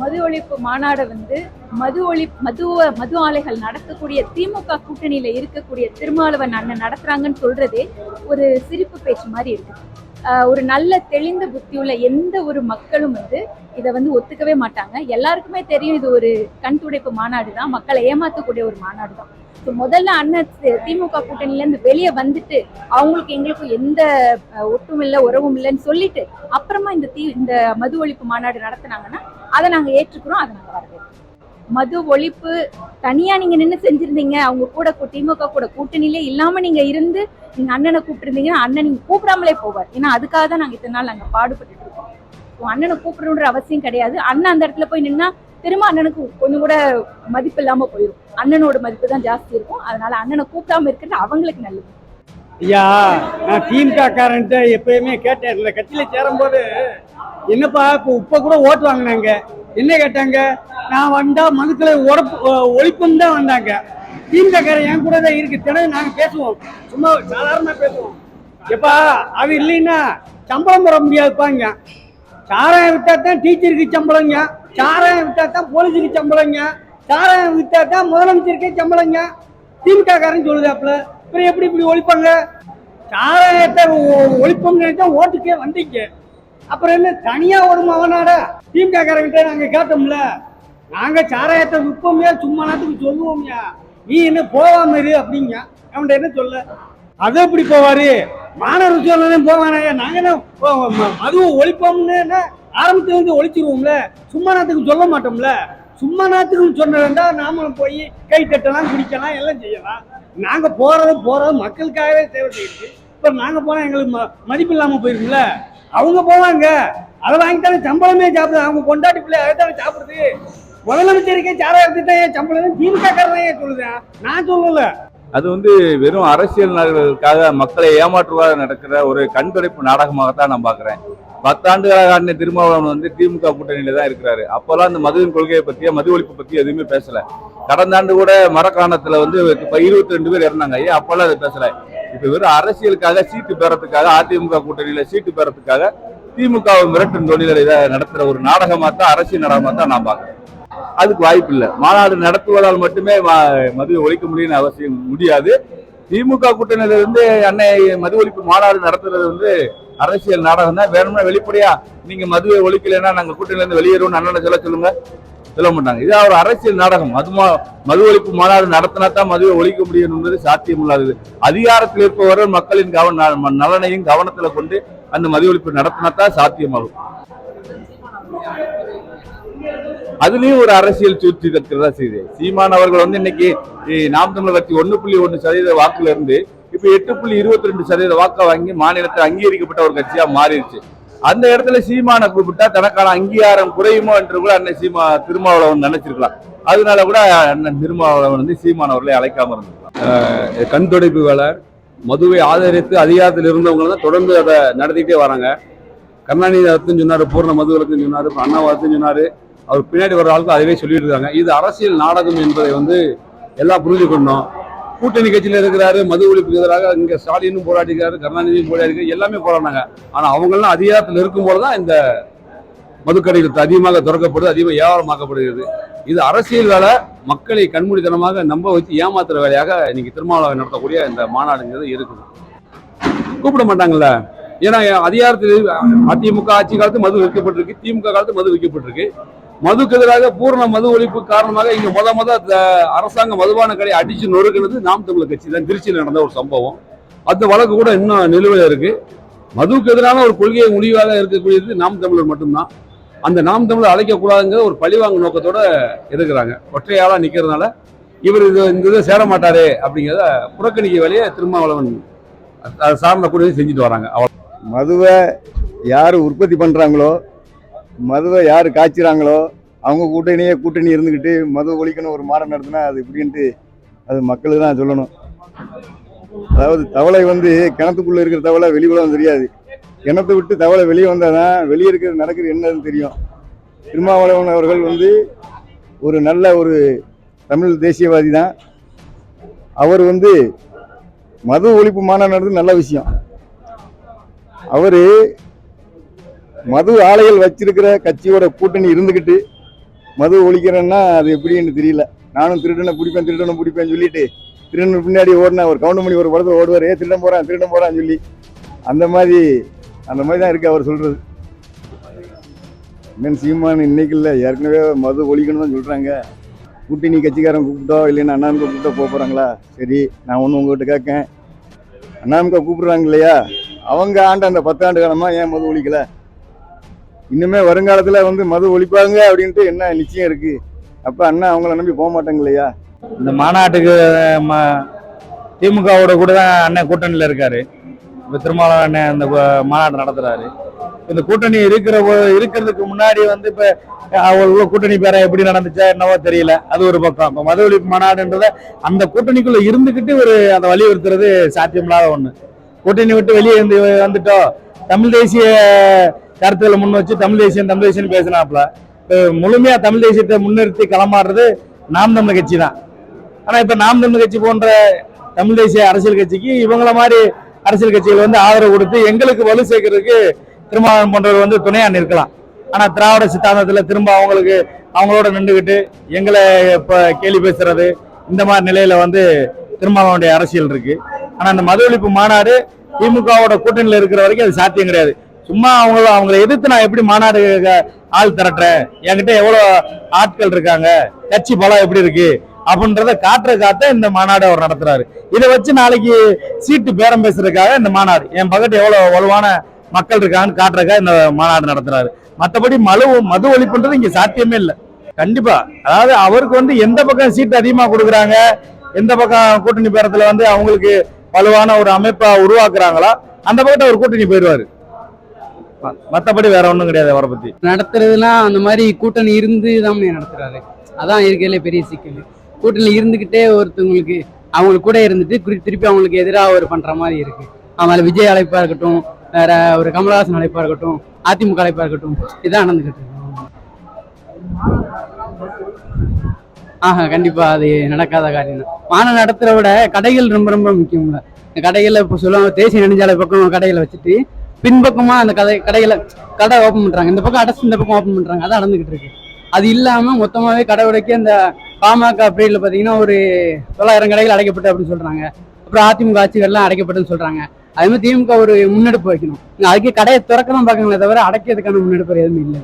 மது ஒழிப்பு மாநாடு வந்து மது ஒழி மது மது ஆலைகள் நடத்தக்கூடிய திமுக கூட்டணியில இருக்கக்கூடிய திருமாவளவன் அண்ணன் நடத்துறாங்கன்னு சொல்றதே ஒரு சிரிப்பு பேச்சு மாதிரி இருக்கு. ஒரு நல்ல தெளிந்த புத்தியுள்ள எந்த ஒரு மக்களும் வந்து இதை வந்து ஒத்துக்கவே மாட்டாங்க. எல்லாருக்குமே தெரியும் இது ஒரு கண் துடைப்பு மாநாடு தான் மக்களை ஏமாத்தக்கூடிய ஒரு மாநாடு தான் முதல்ல அண்ணன் திமுக கூட்டணியிலேருந்து வெளியே வந்துட்டு அவங்களுக்கு எங்களுக்கும் எந்த ஒட்டும் இல்லை உறவும் இல்லைன்னு சொல்லிட்டு அப்புறமா இந்த தீ இந்த மது ஒழிப்பு மாநாடு நடத்துனாங்கன்னா அதை நாங்கள் ஏற்றுக்கிறோம் அதை நாங்கள் வரவேற்கிறோம். மது ஒழிப்பு தனியா நீங்க நின்று செஞ்சிருந்தீங்க அவங்க கூட திமுக கூட கூட்டணியிலே இல்லாம நீங்க இருந்து நீங்க அண்ணனை கூப்பிட்டுருந்தீங்கன்னா அண்ணன் நீங்க கூப்பிடாமலே போவார். ஏன்னா அதுக்காக தான் நாங்க இத்தனை நாள் நாங்கள் பாடுபட்டுட்டு இருக்கோம். அண்ணனை கூப்பிடணுன்ற அவசியம் கிடையாது. அண்ணன் அந்த இடத்துல போய் நின்னா திரும்ப அண்ணனுக்கு கொஞ்சம் கூட மதிப்பு இல்லாமல் போயிடும் அண்ணனோட மதிப்பு தான் ஜாஸ்தி இருக்கும். அதனால அண்ணனை கூப்பிடாம இருக்கிறது அவங்களுக்கு நல்லது. ஐயா நான் திமுக எப்பயுமே கேட்டேன். இந்த கட்சியில சேரும்போது என்னப்பா இப்போ இப்ப கூட ஓட்டு வாங்கினாங்க. என்ன கேட்டாங்க? நான் வந்தா மனுக்களை உடப்பு ஒழிப்புன்னு தான் வந்தாங்க. திமுகக்காரன் என் கூட தான் இருக்கு. தினம் நாங்க பேசுவோம். சும்மா சாதாரணமா பேசுவோம். எப்பா அது இல்லைன்னா சம்பளம் பெற முடியாதுப்பாங்க. சாராயம் விட்டா தான் டீச்சருக்கு சம்பளங்க. சாராயம் விட்டா தான் போலீஸுக்கு சம்பளங்க. சாராயம் விட்டா தான் முதலமைச்சருக்கே சம்பளங்க. திமுக காரன் சொல்லுதாப்புல. அப்புறம் எப்படி இப்படி ஒழிப்பாங்க? சாராயத்தை ஒ- ஒழிப்போம்னு நினைச்சா ஓட்டுக்கே வந்தீங்க. அப்புறம் என்ன தனியாக ஒரு மகனாடா திமுக காரங்கிட்ட நாங்கள் கேட்டோம்ல. நாங்கள் சாராயத்தை விற்போம்யா சும்மா நேரத்துக்கு சொல்லுவோம்யா. நீ என்ன போவாம இரு அப்படிங்க. அவன்கிட்ட என்ன சொல்ல? அது எப்படி போவாரு? மாணவர் சூழ்நிலையும் போவானே. நாங்க என்ன ஓ- மதுவை ஒழிப்போம்னு என்ன ஆரம்பத்துல இருந்து ஒழிச்சிருவோம்ல. சும்மா நேரத்துக்கு சொல்ல மாட்டோம்ல. சும்மா நேரத்துக்கு சொன்னா நாமளும் போய் கை தட்டலாம் குடிக்கலாம் எல்லாம் செய்யலாம். நாங்க போறது போறது மக்களுக்காகவே சேவை செய்யுது. இப்ப நாங்க போனா எங்களுக்கு ம- மதிப்பு இல்லாம போயிருக்கும்ல அவங்க போவாங்க. அதை வாங்கிட்டாலே சம்பளமே சாப்பிடுது. அவங்க கொண்டாட்டி பிள்ளை அதை தானே சாப்பிடுது. முதலமைச்சருக்கே சாராயத்தை தான் சம்பளம்? திமுக காரன் சொல்லுதேன் நான் சொல்லல. அது வந்து வெறும் அரசியல் நலன்களுக்காக மக்களை ஏமாற்றுவதாக நடக்கிற ஒரு கண்துடைப்பு நாடகமாகத்தான் நான் பார்க்குறேன். பத்தாண்டுகளாக ஆண்டின திருமாவளவன் வந்து திமுக கூட்டணியில தான் இருக்கிறாரு. அப்போல்லாம் அந்த மதுவின் கொள்கையை பத்தியோ மது ஒழிப்பு பற்றி எதுவுமே பேசல. கடந்த ஆண்டு கூட மரக்காணத்துல வந்து இருபத்தி ரெண்டு பேர் இறந்தாங்க ஐயா அப்போல்லாம் அதை பேசல. இப்ப வெறும் அரசியலுக்காக சீட்டு பெறத்துக்காக அதிமுக கூட்டணியில சீட்டு பெறத்துக்காக திமுக மிரட்டும் தொழிலை இதை நடத்துற ஒரு நாடகமாக தான் அரசியல் நாடகமாக தான் நான் பார்க்குறேன். அதுக்கு வாய்ப்பு இல்லை. மாநாடு நடத்துவதால் மட்டுமே மதுவை ஒழிக்க முடியும்னு அவசியம் முடியாது. திமுக கூட்டணியில இருந்து அன்னை மது ஒழிப்பு மாநாடு நடத்துறது வந்து அரசியல் நாடகம் தான். வேணும்னா வெளிப்படையா நீங்க மதுவை ஒழிக்கலைன்னா நாங்க கூட்டணியில இருந்து வெளியேறுவோம் அண்ணனை சொல்ல சொல்லுங்க. சொல்ல மாட்டாங்க. இது ஒரு அரசியல் நாடகம். மது மது ஒழிப்பு மாநாடு நடத்தினா தான் மதுவை ஒழிக்க முடியும் என்பது சாத்தியம் இல்லாதது அதிகாரத்தில் இருப்பவர்கள் மக்களின் கவன நலனையும் கவனத்துல கொண்டு அந்த மது ஒழிப்பு நடத்தினா தான் சாத்தியமாகும். அதுலயும் ஒரு அரசியல் சூழ்ச்சி இருக்கிறதா செய்யுது. சீமான் அவர்கள் வந்து இன்னைக்கு eh, நாம் தமிழர் கட்சி ஒன்னு புள்ளி ஒன்னு சதவீத வாக்குல இருந்து இப்ப எட்டு புள்ளி இருபத்தி ரெண்டு சதவீத வாக்கை வாங்கி மாநிலத்தில் அங்கீகரிக்கப்பட்ட ஒரு கட்சியா மாறிடுச்சு. அந்த இடத்துல சீமானை கூப்பிட்டா தனக்கான அங்கீகாரம் குறையுமோ என்று கூட அண்ணன் சீமா திருமாவளவன் நினைச்சிருக்கலாம். அதனால கூட அண்ணன் திருமாவளவன் வந்து சீமான் அவர்களை அழைக்காம இருந்திருக்கலாம். கண் துடைப்பு வேலை. மதுவை ஆதரித்து அதிகாரத்தில் இருந்தவங்க தான் தொடர்ந்து அதை நடத்திக்கிட்டே வராங்க. கருணாநிதி அர்த்தம் சொன்னார் பூர்ண மது சொன்னார் அண்ணா அர்த்தம் சொன்னார். அவர் பின்னாடி வர ஆளுக்கு அதுவே சொல்லிட்டு இருக்காங்க இது அரசியல் நாடகம் என்பதை வந்து எல்லாம் புரிஞ்சுக்கணும். கூட்டணி கட்சியில் இருக்கிறாரு மது ஒழிப்புக்கு எதிராக இங்கே ஸ்டாலினும் போராடிக்கிறாரு கருணாநிதியும் போராடிக்கிறாரு எல்லாமே போராடினாங்க ஆனால் அவங்களாம் அதிகாரத்தில் இருக்கும்போது தான் இந்த மதுக்கடைகள் அதிகமாக திறக்கப்படுது அதிகமாக வியாபாரமாக்கப்படுகிறது இது அரசியல் வேலை மக்களை கண்மூடித்தனமாக நம்ப வச்சு ஏமாத்துற வேலையாக இன்னைக்கு திருமாவளவை நடத்தக்கூடிய இந்த மாநாடுங்கிறது இருக்குது. கூப்பிட மாட்டாங்கல்ல? ஏன்னா அதிகாரத்தில் அதிமுக ஆட்சி காலத்து மது வைக்கப்பட்டிருக்கு திமுக காலத்து மது வைக்கப்பட்டிருக்கு மதுக்கு எதிராக பூரண மது ஒழிப்பு காரணமாக இங்க முத முத அரசாங்க மதுபான கடை அடிச்சு நொறுக்குனது நாம் தமிழர் கட்சி. தான் திருச்சியில் நடந்த ஒரு சம்பவம். அந்த வழக்கு கூட இன்னும் நிலுவையில் இருக்கு. மதுவுக்கு எதிரான ஒரு கொள்கையை முடிவாக இருக்கக்கூடியது நாம் தமிழர் மட்டும்தான். அந்த நாம் தமிழர் அழைக்கக்கூடாதுங்கிற ஒரு பழிவாங்க நோக்கத்தோட இருக்கிறாங்க. ஒற்றையாளா நிக்கிறதுனால இவர் இது இந்த இதை சேர மாட்டாரு அப்படிங்கிறத புறக்கணிக்க வேலையை திருமாவளவன் அதை சார்ந்த கூட செஞ்சுட்டு வராங்க. அவ்வளவு மதுவை யார் உற்பத்தி பண்ணுறாங்களோ மதுவை யார் காய்ச்சுறாங்களோ அவங்க கூட்டணியே கூட்டணி இருந்துக்கிட்டு மத ஒழிக்கணும் ஒரு மாடம் நடத்தினா அது இப்படின்ட்டு அது மக்களுக்கு தான் சொல்லணும். அதாவது தவளை வந்து கிணத்துக்குள்ளே இருக்கிற தவளை வெளி தெரியாது. கிணத்தை விட்டு தவளை வெளியே வந்தால் தான் வெளியே இருக்கிறது நடக்கிறது என்னன்னு தெரியும். திருமாவளவன் அவர்கள் வந்து ஒரு நல்ல ஒரு தமிழ் தேசியவாதி தான். அவர் வந்து மது ஒழிப்பு மாநாடு நல்ல விஷயம். அவர் மது ஆலைகள் வச்சிருக்கிற கட்சியோட கூட்டணி இருந்துக்கிட்டு மது ஒழிக்கிறேன்னா அது எப்படின்னு தெரியல. நானும் திருடனை பிடிப்பேன் திருடனை பிடிப்பேன்னு சொல்லிட்டு திருடன் பின்னாடி ஓடினா ஒரு கவுண்டமணி ஒரு படத்தில் ஓடுவார். ஏ திருடன் போகிறான் திருடன் போகிறான்னு சொல்லி. அந்த மாதிரி அந்த மாதிரி தான் இருக்குது அவர் சொல்கிறது இன்னும் சீமான் இன்னைக்கு இல்லை. ஏற்கனவே மது ஒழிக்கணும் தான் சொல்கிறாங்க கூட்டணி கட்சிக்காரன் கூப்பிட்டோ இல்லைன்னா அண்ணாமுக கூப்பிட்டோ போக போகிறாங்களா சரி நான் ஒன்று உங்கள்கிட்ட கேட்கேன். அண்ணாமுக கூப்பிடுறாங்க இல்லையா? அவங்க ஆண்ட அந்த பத்தாண்டு காலமாக ஏன் மது ஒழிக்கலை? இன்னுமே வருங்காலத்தில் வந்து மது ஒழிப்பாங்க அப்படின்ட்டு என்ன நிச்சயம் இருக்குது அப்போ அண்ணா அவங்கள நம்பி போக மாட்டாங்க இல்லையா? இந்த மாநாட்டுக்கு ம- திமுகவோட கூட தான் அண்ணன் கூட்டணியில் இருக்காரு. இப்போ திருமாவளவன் அண்ணன் அந்த மாநாடு நடத்துறாரு. இந்த கூட்டணி இருக்கிற இருக்கிறதுக்கு முன்னாடி வந்து இப்போ அவங்களுக்குள்ள கூட்டணி பேர எப்படி நடந்துச்சா என்னவோ தெரியல. அது ஒரு பக்கம். இப்போ மத ஒழிப்பு மாநாடுன்றத அந்த கூட்டணிக்குள்ள இருந்துக்கிட்டு ஒரு அதை வலியுறுத்துறது சாத்தியமில்லாத ஒண்ணு. கூட்டணி விட்டு வெளியே வந்து வந்துட்டோம். தமிழ் தேசிய கருத்துக்களை முன் வச்சு தமிழ் தேசியம் தமிழ் தேசியம் பேசினாப்ல இப்போ முழுமையா தமிழ் தேசியத்தை முன்னிறுத்தி களமாடுறது நாம் தமிழ் கட்சி தான். ஆனா இப்ப நாம் தமிழ் கட்சி போன்ற தமிழ் தேசிய அரசியல் கட்சிக்கு இவங்கள மாதிரி அரசியல் கட்சிகள் வந்து ஆதரவு கொடுத்து எங்களுக்கு வலு சேர்க்கறதுக்கு திருமாவளவன் போன்றவர் வந்து துணையா நிற்கலாம். ஆனா திராவிட சித்தாந்தத்துல திரும்ப அவங்களுக்கு அவங்களோட நின்றுகிட்டு எங்களை இப்ப கேலி பேசுறது இந்த மாதிரி நிலையில வந்து திருமாவளவனுடைய அரசியல் இருக்கு. ஆனா அந்த மது ஒழிப்பு மாநாடு திமுகவோட கூட்டணியில் இருக்கிற வரைக்கும் அது சாத்தியம் கிடையாது. சும்மா அவங்கள அவங்கள எதிர்த்து நான் எப்படி மாநாடு ஆள் திரட்டுறேன்? என்கிட்ட எவ்வளோ ஆட்கள் இருக்காங்க? கட்சி பலம் எப்படி இருக்கு? அப்படின்றத காட்டுற காட்ட இந்த மாநாடு அவர் நடத்துறாரு. இதை வச்சு நாளைக்கு சீட்டு பேரம் பேசுறதுக்காக இந்த மாநாடு. என் பக்கத்து எவ்வளோ வலுவான மக்கள் இருக்காங்கன்னு காட்டுறதுக்காக இந்த மாநாடு நடத்துறாரு. மற்றபடி மது மது ஒழிப்புன்றது இங்கே சாத்தியமே இல்லை. கண்டிப்பா. அதாவது அவருக்கு வந்து எந்த பக்கம் சீட்டு அதிகமாக கொடுக்குறாங்க? எந்த பக்கம் கூட்டணி பேரத்தில் வந்து அவங்களுக்கு வலுவான ஒரு அமைப்பை உருவாக்குறாங்களோ? அந்த பக்கத்தை அவர் கூட்டணி போயிடுவாரு. மற்றபடி வேற ஒன்றும் கிடையாது அவரை பத்தி. நடத்துறதுலாம் அந்த மாதிரி கூட்டணி இருந்து தான் நடத்துறாரு. அதான் இருக்கிறதுல பெரிய சிக்கல். கூட்டணி இருந்துகிட்டே ஒருத்தவங்களுக்கு அவங்களுக்கு கூட இருந்துட்டு குறி- திருப்பி அவங்களுக்கு எதிராக ஒரு பண்ணுற மாதிரி இருக்கு. அவங்கள விஜய் அழைப்பா இருக்கட்டும் வேற ஒரு கமலஹாசன் அழைப்பா இருக்கட்டும் அதிமுக அழைப்பா இருக்கட்டும் இதான் நடந்துகிட்டு இருக்கு. ஆஹா கண்டிப்பா அது நடக்காத காரியம் தான். வானம் நடத்துறத விட கடைகள் ரொம்ப ரொம்ப முக்கியம்ல. இல்லை கடைகளில் இப்போ சொல்லுவாங்க தேசிய நெடுஞ்சாலை பக்கம் கடைகளை வச்சுட்டு பின்பக்கமா அந்த கடை கடைகளை கடை ஓப்பன் பண்றாங்க. இந்த பக்கம் அடைச்சு இந்த பக்கம் ஓப்பன் பண்றாங்க. அதான் நடந்துகிட்டு இருக்கு. அது இல்லாம மொத்தமாவே கடை உடைக்க அந்த பாமக பீரியட்ல பாத்தீங்கன்னா ஒரு தொள்ளாயிரம் கடைகள் அடைக்கப்பட்டு அப்படின்னு சொல்றாங்க. அப்புறம் அதிமுக ஆட்சிகள்லாம் அடைக்கப்பட்டுன்னு சொல்றாங்க. அதே மாதிரி திமுக ஒரு முன்னெடுப்பு வைக்கணும். அதுக்கு கடையை திறக்கணும் தான் பார்க்கங்களே தவிர அடைக்கிறதுக்கான முன்னெடுப்பு எதுவுமே இல்லை.